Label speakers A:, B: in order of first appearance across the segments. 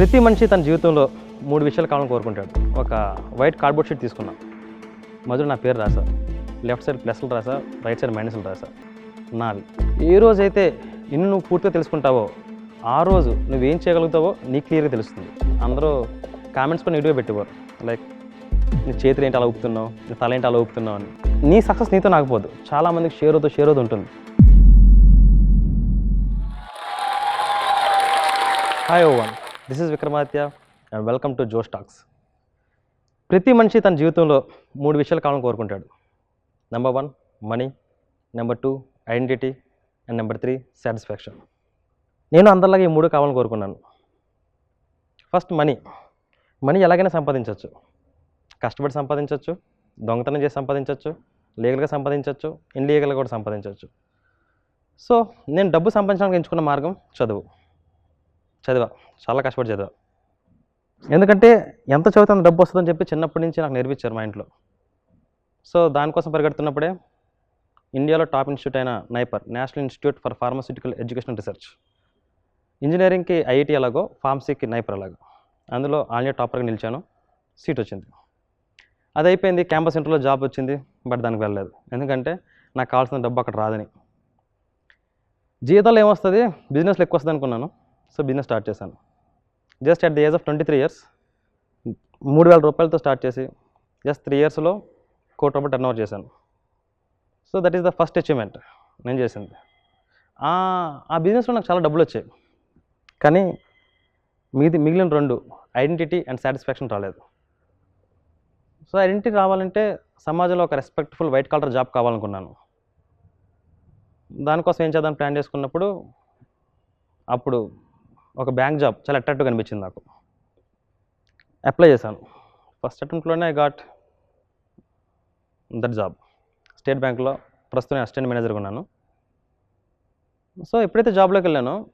A: ప్రతి మనిషి తన జీవితంలో మూడు విషయాలు కావాలని కోరుకుంటాడు. ఒక వైట్ కార్డ్బోర్డ్ షీట్ తీసుకున్నా. మధ్యలో నా పేరు రాసా లెఫ్ట్ సైడ్ ప్లస్లు రాసా రైట్ సైడ్ మైనస్లు రాసా నావి ఏ రోజైతే నిన్ను నువ్వు పూర్తిగా తెలుసుకుంటావో ఆ రోజు నువ్వేం చేయగలుగుతావో నీకు క్లియర్గా తెలుస్తుంది. అందరూ కామెంట్స్ కూడా నెగిటివ్గా పెట్టేవారు. లైక్ నీ చేతులు ఏంటి అలా ఊపుతున్నావు? నీ తల ఏంటి అలా ఊపుతున్నావు అని. నీ సక్సెస్ నీతో నాకపోదు చాలామందికి షేర్ అవుతూ షేర్ అవుతూ ఉంటుంది. Hi everyone this is Vikramaditya and welcome to Josh Talks ప్రతి మనిషి తన జీవితంలో మూడు విషయాలు కావాలని కోరుకుంటాడు. Number one money number two identity and number three satisfaction నేను అందరిలాగా ఈ మూడు కావాలని కోరుకున్నాను. ఫస్ట్ మనీ మనీ ఎలాగైనా సంపాదించవచ్చు. కష్టపడి సంపాదించవచ్చు. దొంగతనం చేసి సంపాదించవచ్చు. లీగల్గా సంపాదించవచ్చు. ఇన్లీగల్గా కూడా సంపాదించవచ్చు. సో నేను డబ్బు సంపాదించడానికి ఎంచుకున్న మార్గం చదువు. చదివా. చాలా కష్టపడి చదివా. ఎందుకంటే ఎంత చదివితే అంత డబ్బు వస్తుందని చెప్పి చిన్నప్పటి నుంచి నాకు నేర్పించారు మా ఇంట్లో. సో దానికోసం పరిగెడుతున్నప్పుడే ఇండియాలో టాప్ ఇన్స్టిట్యూట్ అయిన NIPER national institute for pharmaceutical education research. ఇంజనీరింగ్కి IIT ఎలాగో ఫార్మసీకి నైపర్ అలాగో అందులో ఆల్ టాపర్గా నిలిచాను. సీట్ వచ్చింది. అది అయిపోయింది. క్యాంపస్ ఇంటర్లో జాబ్ వచ్చింది. బట్ దానికి వెళ్ళలేదు. ఎందుకంటే నాకు కావాల్సిన డబ్బు అక్కడ రాదని. జీతాలు ఏమొస్తుంది? బిజినెస్లో ఎక్కువ వస్తుంది అనుకున్నాను సో బిజినెస్ స్టార్ట్ చేశాను. Just at the age of twenty three years మూడు వేల రూపాయలతో స్టార్ట్ చేసి జస్ట్ త్రీ ఇయర్స్లో కోటి రూపాయలు టర్న్ ఓవర్ చేశాను. So that is the first achievement నేను చేసింది. ఆ బిజినెస్లో నాకు చాలా డబ్బులు వచ్చాయి. కానీ మిగిలి మిగిలిన రెండు ఐడెంటిటీ అండ్ సాటిస్ఫాక్షన్ రాలేదు. సో ఐడెంటిటీ రావాలంటే సమాజంలో ఒక రెస్పెక్ట్ఫుల్ వైట్ కలర్ జాబ్ కావాలనుకున్నాను. దానికోసం ఏం చేద్దాం ప్లాన్ చేసుకున్నప్పుడు అప్పుడు ఒక బ్యాంక్ జాబ్ చాలా అట్రాక్టివ్ అనిపించింది నాకు. అప్లై చేశాను. First అటెంప్ట్లోనే I got that job. State బ్యాంక్లో ప్రస్తుతం అసిస్టెంట్ మేనేజర్గా ఉన్నాను. సో ఎప్పుడైతే జాబ్లోకి వెళ్ళానో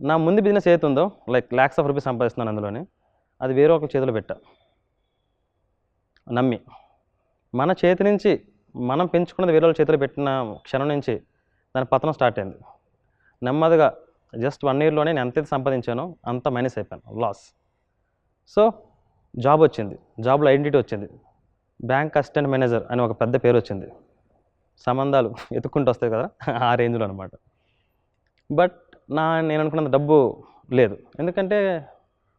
A: నా ముందు బిజినెస్ ఏదైతే ఉందో లైక్ ల్యాక్స్ ఆఫ్ రూపీస్ సంపాదిస్తున్నాను అందులోనే అది వేరే ఒకరి చేతిలో పెట్టా. నమ్మి. మన చేతి నుంచి మనం పెంచుకున్నది వేరే వాళ్ళ చేతిలో పెట్టిన క్షణం నుంచి దాని పతనం స్టార్ట్ అయింది. నెమ్మదిగా జస్ట్ వన్ ఇయర్లోనే నేను ఎంతైతే సంపాదించానో అంత మైనస్ అయిపోయాను. లాస్ సో జాబ్ వచ్చింది. జాబ్లో ఐడెంటిటీ వచ్చింది. బ్యాంక్ అసిస్టెంట్ మేనేజర్ అని ఒక పెద్ద పేరు వచ్చింది. సంబంధాలు ఎత్తుక్కుంటూ వస్తాయి కదా ఆ రేంజ్లో అనమాట బట్ నా నేను అనుకున్నంత డబ్బు లేదు. ఎందుకంటే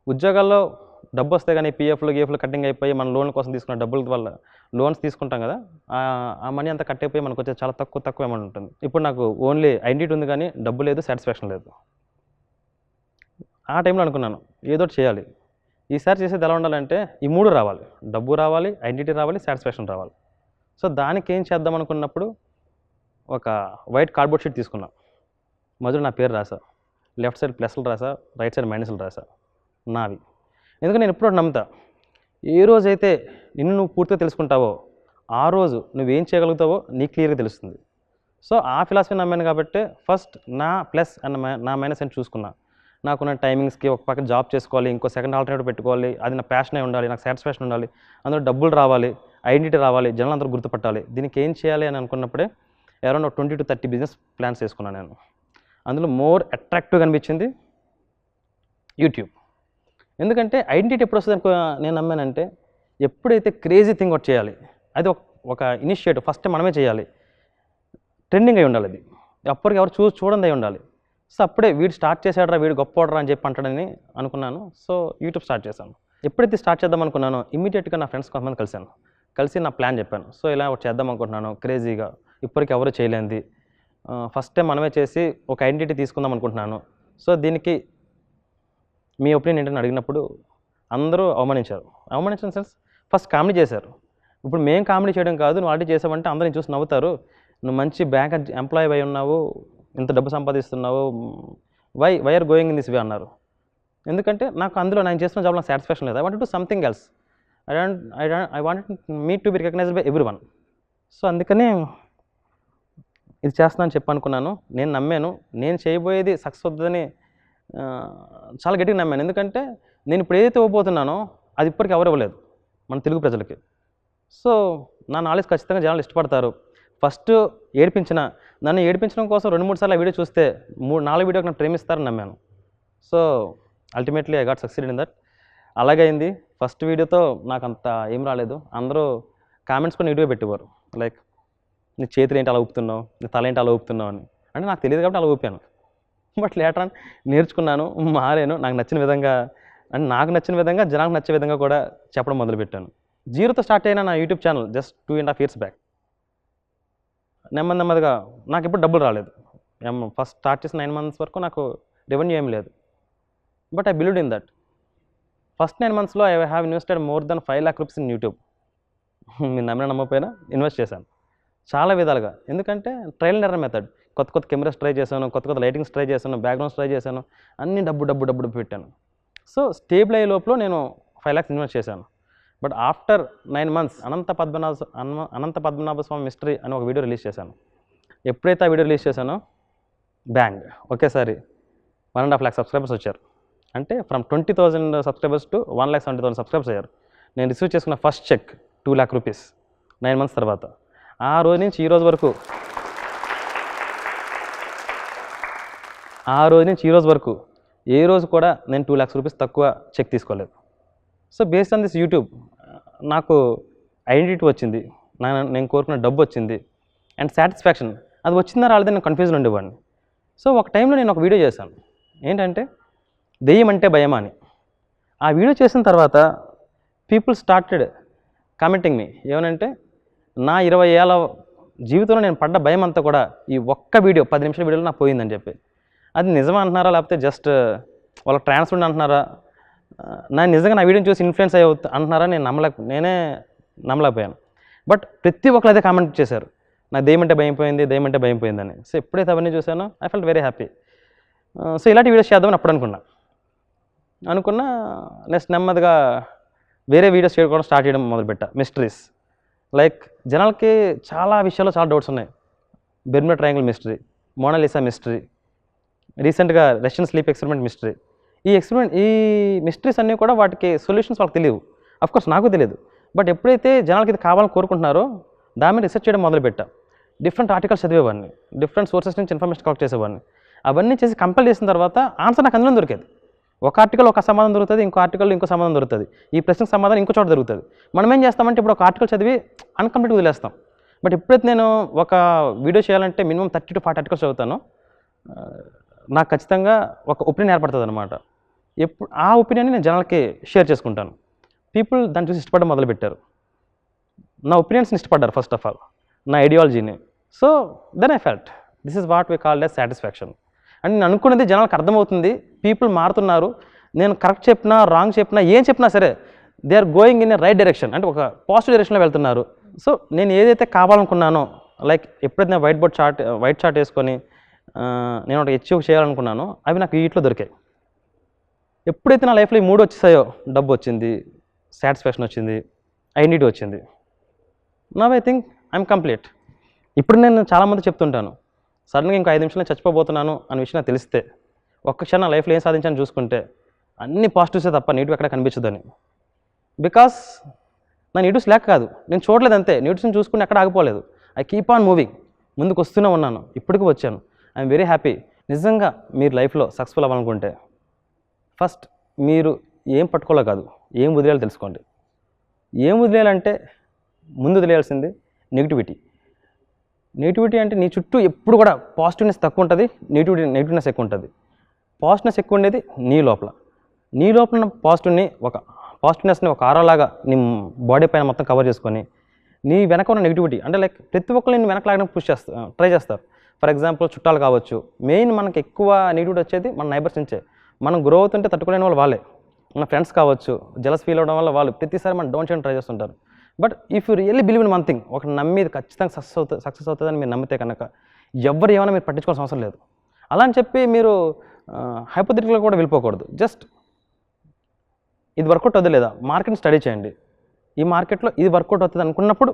A: ఉద్యోగాల్లో డబ్బు వస్తే కానీ పిఎఫ్లు గీఎఫ్లు కట్టింగ్ అయిపోయి మన లోన్ కోసం తీసుకున్న డబ్బుల వల్ల లోన్స్ తీసుకుంటాం కదా ఆ- మనీ అంతా కట్ అయిపోయి మనకు వచ్చే చాలా తక్కువ తక్కువ అమౌంట్ ఉంటుంది. ఇప్పుడు నాకు ఓన్లీ ఐడెంటిటీ ఉంది కానీ డబ్బు లేదు సాటిస్ఫాక్షన్ లేదు. ఆ టైంలో అనుకున్నాను ఏదో ఒకటి చేయాలి. ఈసారి చేసేది ఎలా ఉండాలంటే ఈ మూడు రావాలి. డబ్బు రావాలి ఐడెంటిటీ రావాలి సాటిస్ఫాక్షన్ రావాలి. సో దానికి ఏం చేద్దాం అనుకున్నప్పుడు ఒక వైట్ కార్డ్బోర్డ్ షీట్ తీసుకున్నా. మధ్యలో నా పేరు రాసా. లెఫ్ట్ సైడ్ ప్లస్లు రాసా రైట్ సైడ్ మైనస్లు రాసా. నావి. ఎందుకంటే నేను ఎప్పుడో నమ్ముతా ఏ రోజైతే నిన్ను నువ్వు పూర్తిగా తెలుసుకుంటావో ఆ రోజు నువ్వేం చేయగలుగుతావో నీకు క్లియర్గా తెలుస్తుంది. సో ఆ ఫిలాసఫీ నమ్మాను కాబట్టి ఫస్ట్ నా ప్లస్ అండ్ నా మైనస్ అని చూసుకున్నా. నాకున్న టైమింగ్స్కి ఒక పక్క జాబ్ చేసుకోవాలి ఇంకో సెకండ్ ఆల్టర్నేటివ్ పెట్టుకోవాలి అది నా ప్యాషన్ అయి ఉండాలి నాకు సాటిస్ఫాక్షన్ ఉండాలి అందులో డబ్బులు రావాలి ఐడెంటిటీ రావాలి జనాలు అందరూ గుర్తుపట్టాలి. దీనికి ఏం చేయాలి అని అనుకున్నప్పుడే అరౌండ్ ఒక twenty to thirty business plans చేసుకున్నాను నేను. అందులో మోర్ అట్రాక్టివ్గా అనిపించింది యూట్యూబ్. ఎందుకంటే ఐడెంటిటీ ఎప్పుడు వస్తుంది నేను నమ్మానంటే ఎప్పుడైతే క్రేజీ థింగ్ ఒకటి చేయాలి అది ఒక ఒక ఇనిషియేటివ్ ఫస్ట్ మనమే చేయాలి. ట్రెండింగ్ అయి ఉండాలి అది. అప్పటికి ఎవరు చూ చూడండి అయి ఉండాలి. సో అప్పుడే వీడు స్టార్ట్ చేశాడరా వీడు గొప్పవాడరా అని చెప్పి అంటాడని అనుకున్నాను. సో యూట్యూబ్ స్టార్ట్ చేశాను. ఎప్పుడైతే స్టార్ట్ చేద్దాం అనుకున్నానో ఇమీడియట్గా నా ఫ్రెండ్స్ కొంతమంది కలిశాను. కలిసి నా ప్లాన్ చెప్పాను. సో ఇలా ఒకటి చేద్దాం అనుకుంటున్నాను క్రేజీగా. ఇప్పటికి ఎవరు చేయలేంది ఫస్ట్ టైం మనమే చేసి ఒక ఐడెంటిటీ తీసుకుందాం అనుకుంటున్నాను. సో దీనికి మీ ఒపీనియన్ ఏంటని అడిగినప్పుడు అందరూ అవమానించారు. అవమానించిన సెన్స్ ఫస్ట్ కామెడీ చేశారు. ఇప్పుడు మేము కామెడీ చేయడం కాదు నువ్వు ఆల్రెడీ చేసావంటే అందరిని చూసి నవ్వుతారు. నువ్వు మంచి బ్యాంక్ ఎంప్లాయీ అయి ఉన్నావు ఇంత డబ్బు సంపాదిస్తున్నావు why why are going in this way అన్నారు. ఎందుకంటే నాకు అందులో నేను చేస్తున్న జాబ్లో సాటిస్ఫాక్షన్ లేదు. I want to something else I don't I don't I want me to be recognised by everyone so అందుకనే ఇది చేస్తానని చెప్పనుకున్నాను నేను నమ్మాను. నేను చేయబోయేది సక్సెస్ అవుతుందని చాలా గట్టిగా నమ్మాను. ఎందుకంటే నేను ఇప్పుడు ఏదైతే ఇవ్వబోతున్నానో అది ఇప్పటికి ఎవరు ఇవ్వలేదు మన తెలుగు ప్రజలకి. సో నా నాలెడ్జ్ ఖచ్చితంగా జనాలు ఇష్టపడతారు. ఫస్ట్ ఏడిపించిన నన్ను ఏడిపించడం కోసం రెండు మూడు సార్లు ఆ వీడియో చూస్తే మూడు నాలుగు వీడియోకి నన్ను ప్రేమిస్తారని నమ్మాను. So ultimately I got succeed in that అలాగే అయింది. ఫస్ట్ వీడియోతో నాకు అంత ఏం రాలేదు. అందరూ కామెంట్స్ కూడా నెగిటివ్గా పెట్టేవారు. లైక్ నీ చేతులు ఏంటి అలా ఊపుతున్నావు? నీ తల ఏంటి అలా ఊపుతున్నావు? అని. అంటే నాకు తెలియదు కాబట్టి అలా ఊపాను. బట్ లేటర్ నేర్చుకున్నాను మారాను. నాకు నచ్చిన విధంగా అండ్ నాకు నచ్చిన విధంగా జనాలకు నచ్చే విధంగా కూడా చెప్పడం మొదలుపెట్టాను. జీరోతో స్టార్ట్ అయిన నా YouTube channel just two and half years back నెమ్మది నెమ్మదిగా నాకు ఇప్పుడు డబ్బులు రాలేదు. ఫస్ట్ స్టార్ట్ చేసిన నైన్ మంత్స్ వరకు నాకు రెవెన్యూ ఏం లేదు. But I believe in that first nine మంత్స్లో I have invested more then five lakh rupees in YouTube మీరు నమ్మిన నమ్మకపోయినా ఇన్వెస్ట్ చేశాను. చాలా విధాలుగా. ఎందుకంటే ట్రయల్ అండ్ మెథడ్ కొత్త కొత్త కెమెరాస్ ట్రై చేశాను కొత్త కొత్త లైటింగ్స్ ట్రై చేశాను బ్యాక్గ్రౌండ్స్ ట్రై చేశాను అన్ని డబ్బు డబ్బు డబ్బు పెట్టాను. సో స్టేబుల్ అయ్యే లోపల నేను ఫైవ్ ల్యాక్స్ ఇన్వెస్ట్ చేశాను. But after nine months Anantha Padmanabha Anantha Padmanabha Swamy mystery అని ఒక వీడియో రిలీజ్ చేశాను. ఎప్పుడైతే ఆ వీడియో రిలీజ్ చేశానో బ్యాంగ్ ఒకేసారి one and half lakh subscribers వచ్చారు. అంటే from twenty thousand subscribers to one lakh seventy thousand subscribers అయ్యారు. నేను రిసీవ్ చేసుకున్న first cheque two lakh rupees nine months తర్వాత. ఆ రోజు నుంచి ఈ రోజు వరకు ఆ రోజు నుంచి ఈ రోజు వరకు ఏ రోజు కూడా నేను టూ ల్యాక్స్ రూపీస్ తక్కువ చెక్ తీసుకోలేదు. So based on this YouTube నాకు ఐడెంటిటీ వచ్చింది. నా నేను కోరుకున్న డబ్బు వచ్చింది. అండ్ సాటిస్ఫాక్షన్ అది వచ్చిందా రాలేదని నేను కన్ఫ్యూజన్ ఉండేవాడిని. సో ఒక టైంలో నేను ఒక వీడియో చేశాను. ఏంటంటే దెయ్యం అంటే భయమా అని. ఆ వీడియో చేసిన తర్వాత పీపుల్ స్టార్టెడ్ కామెంటింగ్ మీ ఏమనంటే నా ఇరవై ఏళ్ళ జీవితంలో నేను పడ్డ భయం అంతా కూడా ఈ ఒక్క వీడియో పది నిమిషాల వీడియోలో నాకు పోయిందని చెప్పి. అది నిజమా అంటున్నారా? లేకపోతే జస్ట్ వాళ్ళకి ట్రాన్స్ఫర్ అంటున్నారా? Uh, నా నిజంగా నా వీడియోని చూసి ఇన్ఫ్లుయెన్స్ అయ్యి అంటున్నారా? నేను నమ్మలేక నేనే నమ్మలేకపోయాను. బట్ ప్రతి ఒక్కరు అదే కామెంట్ చేశారు. నా దేమంటే భయం పోయింది భయంపోయిందని. సో ఎప్పుడైతే అవన్నీ చూశానో I felt very happy so ఇలాంటి వీడియోస్ చేద్దామని అప్పుడు అనుకున్నా. అనుకున్నా నెక్స్ట్ నెమ్మదిగా వేరే వీడియోస్ చేయడం స్టార్ట్ చేయడం మొదలుపెట్టా. మిస్టరీస్ లైక్ జనాలకి చాలా విషయాల్లో చాలా డౌట్స్ ఉన్నాయి. Bermuda triangle mystery Mona Lisa mystery రీసెంట్గా రష్యన్ స్లీప్ ఎక్స్పెరిమెంట్ మిస్టరీ. ఈ ఎక్స్పెరిమెంట్ ఈ మిస్టరీస్ అన్నీ కూడా వాటికి సొల్యూషన్స్ వాళ్ళకి తెలియవు. అఫ్కోర్స్ నాకు తెలియదు. బట్ ఎప్పుడైతే జనాలకి ఇది కావాలని కోరుకుంటున్నారో దాని మీద రీసెర్చ్ చేయడం మొదలుపెట్టా. డిఫరెంట్ ఆర్టికల్స్ చదివేవాడిని. డిఫరెంట్ సోర్సెస్ నుంచి ఇన్ఫర్మేషన్ కలెక్ట్ చేసేవాడిని. అవన్నీ చేసి కంపేర్ చేసిన తర్వాత ఆన్సర్ నాకు అందులో దొరికేది. ఒక ఆర్టికల్ ఒక సమాధానం దొరుకుతుంది ఇంకో ఆర్టికల్ ఇంకో సమాధానం దొరుకుతుంది. ఈ ప్రశ్నకు సమాధానం ఇంకో చోట దొరుకుతుంది. మనం ఏం చేస్తామంటే ఇప్పుడు ఒక ఆర్టికల్ చదివి అన్కంప్లీట్ వదిలేస్తాం. బట్ ఎప్పుడైతే నేను ఒక వీడియో చేయాలంటే minimum thirty to forty articles చదువుతాను నాకు ఖచ్చితంగా ఒక ఒపీనియన్ ఏర్పడుతుంది అనమాట ఎప్పుడు ఆ ఒపీనియన్ నేను జనాలకి షేర్ చేసుకుంటాను. పీపుల్ దాన్ని చూసి ఇష్టపడడం మొదలుపెట్టారు. నా ఒపీనియన్స్ని ఇష్టపడ్డారు ఫస్ట్ ఆఫ్ ఆల్. నా ఐడియాలజీని. So then I felt this is what we call as satisfaction and నేను అనుకున్నది జనాలకు అర్థమవుతుంది. పీపుల్ మారుతున్నారు. నేను కరెక్ట్ చెప్పినా రాంగ్ చెప్పినా ఏం చెప్పినా సరే they are going in a right direction అంటే ఒక పాజిటివ్ డైరెక్షన్లో వెళ్తున్నారు. సో నేను ఏదైతే కావాలనుకున్నానో లైక్ ఎప్పుడైతే white board chart white chart వేసుకొని నేను ఒక అచీవ్ చేయాలనుకున్నాను. అవి నాకు వీటిలో దొరికాయి. ఎప్పుడైతే నా లైఫ్లో ఈ మూడు వచ్చేసాయో డబ్బు వచ్చింది సాటిస్ఫాక్షన్ వచ్చింది ఐడెంటిటీ వచ్చింది now I think I'm complete. ఇప్పుడు నేను చాలామంది చెప్తుంటాను సడన్గా ఇంకో ఐదు నిమిషాలు చచ్చిపోబోతున్నాను అనే విషయం నాకు తెలిస్తే ఒక్క క్షణం లైఫ్లో ఏం సాధించాను చూసుకుంటే అన్ని పాజిటివ్సే తప్ప నెగిటివ్ ఎక్కడ కనిపించదని. బికాస్ నా నెగిటివ్స్ లేక కాదు నేను చూడలేదు అంతే నెగిటివ్స్ని చూసుకుని ఎక్కడ ఆగిపోలేదు. I keep on moving. ముందుకు వస్తూనే ఉన్నాను. ఇప్పటికీ వచ్చాను. I'm very happy. నిజంగా మీరు లైఫ్లో సక్సెస్ఫుల్ అవ్వాలనుకుంటే ఫస్ట్ మీరు ఏం పట్టుకోలే కాదు ఏం వదిలేయాలో తెలుసుకోండి. ఏం వదిలేయాలంటే ముందు వదిలేయాల్సింది నెగిటివిటీ నెగిటివిటీ అంటే నీ చుట్టూ ఎప్పుడు కూడా పాజిటివ్నెస్ తక్కువ ఉంటుంది నెగిటివిటీ నెగిటివ్నెస్ ఎక్కువ ఉంటుంది. పాజిటివ్నెస్ ఎక్కువ ఉండేది నీ లోపల. నీ లోపల పాజిటివ్ని ఒక పాజిటివ్నెస్ని ఒక ఆరాలాగా నీ బాడీ పైన మొత్తం కవర్ చేసుకొని నీ వెనక ఉన్న నెగిటివిటీ అంటే లైక్ ప్రతి ఒక్కరు నేను వెనక లాగడానికి పుష్ చేస్తా ట్రై చేస్తారు. ఫర్ ఎగ్జాంపుల్ చుట్టాలు కావచ్చు మెయిన్ మనకి ఎక్కువ నెగిటివిటీ వచ్చేది మన నైబర్స్ నుంచే. మనం గ్రో అవుతుంటే తట్టుకోలేని వాళ్ళు వాళ్ళే. మన ఫ్రెండ్స్ కావచ్చు జలస్ ఫీల్ అవడం వల్ల వాళ్ళు ప్రతిసారి మనం డౌన్ చేయడం ట్రై చేస్తుంటారు. But if you really believe in one thing ఒక నమ్మేది ఖచ్చితంగా సక్సెస్ అవుతుంది సక్సెస్ అవుతుందని మీరు నమ్మితే కనుక ఎవరు ఏమైనా మీరు పట్టించుకోవాల్సిన అవసరం లేదు. అలా అని చెప్పి మీరు హైపోథెటికల్గా కూడా వెళ్ళిపోకూడదు. జస్ట్ ఇది వర్కౌట్ అవుతుంది లేదా? మార్కెట్ని స్టడీ చేయండి. ఈ మార్కెట్లో ఇది వర్కౌట్ అవుతుంది అనుకున్నప్పుడు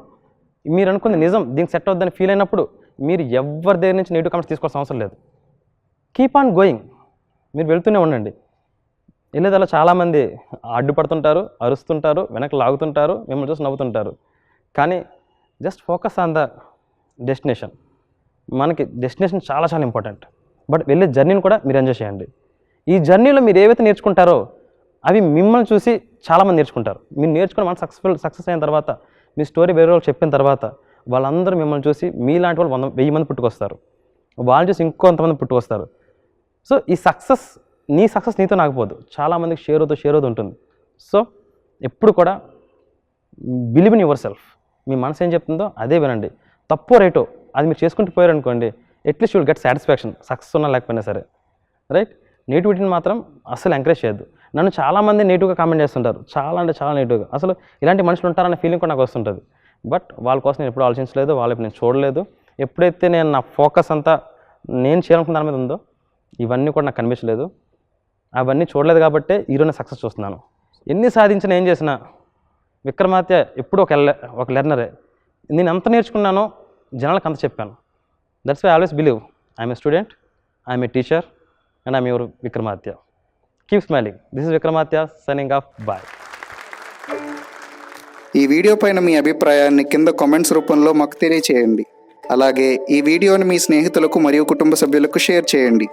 A: మీరు అనుకుంది నిజం దీనికి సెట్ అవుతుందని ఫీల్ అయినప్పుడు మీరు ఎవరి దగ్గర నుంచి నెగిటివ్ కామెంట్స్ తీసుకోవాల్సిన అవసరం లేదు. కీప్ ఆన్ గోయింగ్ మీరు వెళ్తూనే ఉండండి. వెళ్ళేదలా చాలామంది అడ్డుపడుతుంటారు అరుస్తుంటారు వెనక్కి లాగుతుంటారు మిమ్మల్ని చూసి నవ్వుతుంటారు. కానీ just focus on the destination మనకి డెస్టినేషన్ చాలా చాలా ఇంపార్టెంట్ బట్ వెళ్ళే జర్నీని కూడా మీరు ఎంజాయ్ చేయండి. ఈ జర్నీలో మీరు ఏవైతే నేర్చుకుంటారో అవి మిమ్మల్ని చూసి చాలామంది నేర్చుకుంటారు. మీరు నేర్చుకుని మనం సక్సెస్ఫుల్ సక్సెస్ అయిన తర్వాత మీ స్టోరీ వేరే వాళ్ళు చెప్పిన తర్వాత వాళ్ళందరూ మిమ్మల్ని చూసి మీలాంటి వాళ్ళు వంద వెయ్యి మంది పుట్టుకొస్తారు. వాళ్ళు చూసి ఇంకొంతమంది పుట్టుకొస్తారు. సో ఈ సక్సెస్ నీ సక్సెస్ నీతో నాకపోదు. చాలామందికి షేర్ అవుతూ షేర్ అవుతూ ఉంటుంది. సో ఎప్పుడు కూడా బిలీవ్ ఇన్ యువర్ సెల్ఫ్ మీ మనసు ఏం చెప్తుందో అదే వినండి. తప్పో రేటో అది మీరు చేసుకుంటూ పోయారనుకోండి at least you'll get satisfaction success ఉన్నా లేకపోయినా సరే. రైట్ నేటివిటీని మాత్రం అసలు ఎంకరేజ్ చేయొద్దు. నన్ను చాలామంది నేటివ్గా కామెంట్ చేస్తుంటారు. చాలా అంటే చాలా నేటివ్గా అసలు ఇలాంటి మనుషులు ఉంటారనే ఫీలింగ్ కూడా నాకు వస్తుంటుంది. బట్ వాళ్ళ కోసం నేను ఎప్పుడు ఆలోచించలేదు వాళ్ళకి నేను చూడలేదు. ఎప్పుడైతే నేను నా ఫోకస్ అంతా నేను చేయాలనుకున్న దాని మీద ఉందో ఇవన్నీ కూడా నాకు కనిపించలేదు. అవన్నీ చూడలేదు కాబట్టి ఈరోజు సక్సెస్ చూస్తున్నాను. ఎన్ని సాధించినా ఏం చేసినా విక్రమాత్య ఎప్పుడు ఒక ఒక లెర్నరే. నేను ఎంత నేర్చుకున్నానో జనాలకు అంత చెప్పాను. That's why always believe I'm a student I'm a teacher and I'm your Vikramatya keep smiling this is Vikramatya signing off bye
B: ఈ వీడియో పైన మీ అభిప్రాయాన్ని కింద కామెంట్స్ రూపంలో మాకు తెలియచేయండి. అలాగే ఈ వీడియోని మీ స్నేహితులకు మరియు కుటుంబ సభ్యులకు షేర్ చేయండి.